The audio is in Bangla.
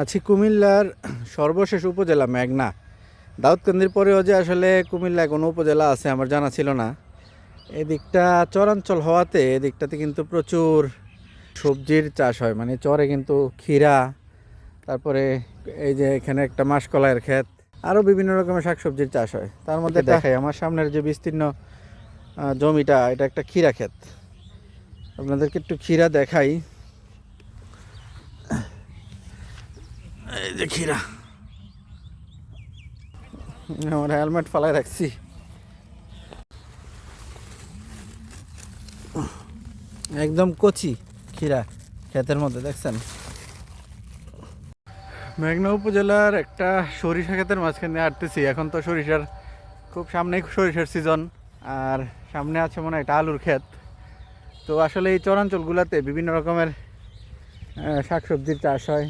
আছি কুমিল্লার সর্বশেষ উপজেলা মেঘনা। দাউদকান্দির পরেও যে আসলে কুমিল্লায় কোনো উপজেলা আছে আমার জানা ছিল না। এদিকটা চরাঞ্চল হওয়াতে এদিকটাতে কিন্তু প্রচুর সবজির চাষ হয় মানে চরে কিন্তু ক্ষীরা তারপরে এই যে এখানে একটা মাসকলাইয়ের ক্ষেত আরও বিভিন্ন রকমের শাকসবজির চাষ হয়। তার মধ্যে দেখাই আমার সামনের যে বিস্তীর্ণ জমিটা এটা একটা ক্ষীরা ক্ষেত। আপনাদেরকে একটু ক্ষীরা দেখাই। এই যে ক্ষীরা আমার হেলমেট ফালায় রাখছি। একদম কচি ক্ষীরা ক্ষেতের মধ্যে দেখছেন? মেঘনা উপজেলার একটা সরিষা ক্ষেতের মাঝখানে আটতেছি এখন তো সরিষার খুব সামনেই সরিষার সিজন আর সামনে আছে মনে হয় একটা আলুর ক্ষেত। তো আসলে এই চরাঞ্চলগুলোতে বিভিন্ন রকমের শাকসবজির চাষ হয়।